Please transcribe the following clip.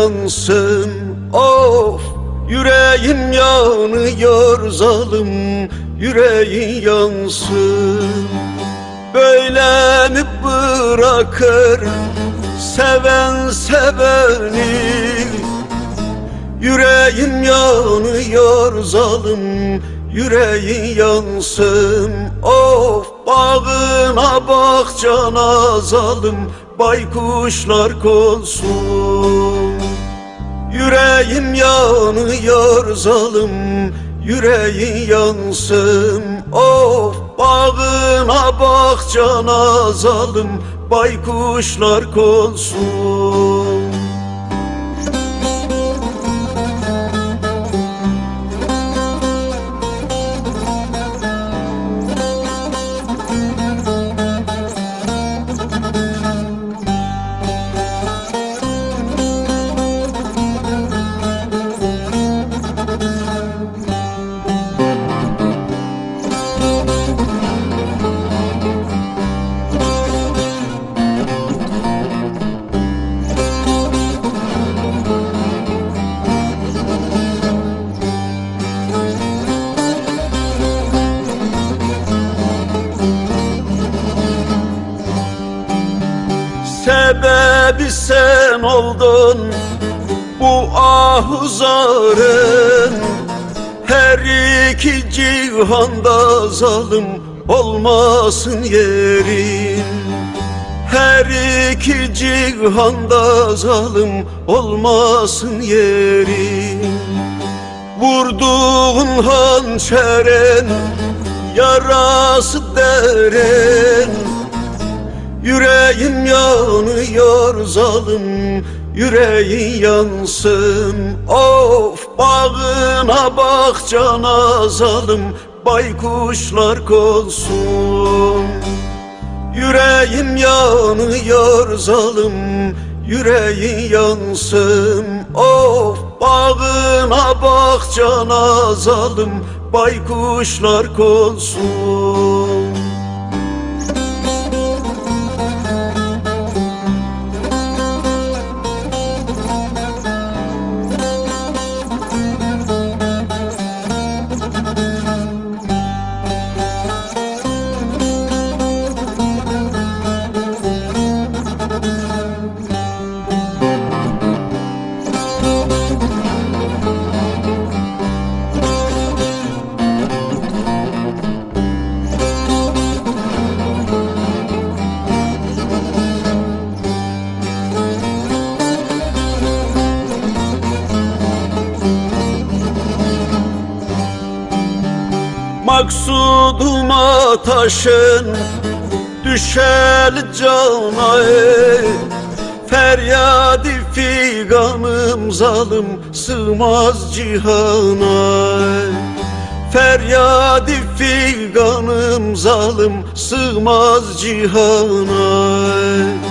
yansın Of! Yüreğim yanıyor zalim Yüreğin yansın. Böyle mi bırakır seven seveni. Yüreğim yanıyor zalim Yüreğin yansın. Of! Bağına bahçana zalim Baykuşlar konsun Yüreğim yanıyor zalim Yüreğin yansın Of bağına bahçana zalim Baykuşlar konsun Sebebi sen oldun. Bu ahuzarın Her iki cihanda zalim olmasın yerin. Her iki cihanda zalim olmasın yerin. Vurduğun hançerin yarası derin Yüreğim yanıyor zalim Yüreğin yansın. Of bağına bahçana zalim Baykuşlar konsun. Yüreğim yanıyor zalim Yüreğin yansın. Of bağına bahçana zalim Baykuşlar konsun Maksuduma taşın düşer cana ey Feryadi figanım zalim sığmaz cihana ey. Feryadi figanım zalim sığmaz cihana ey.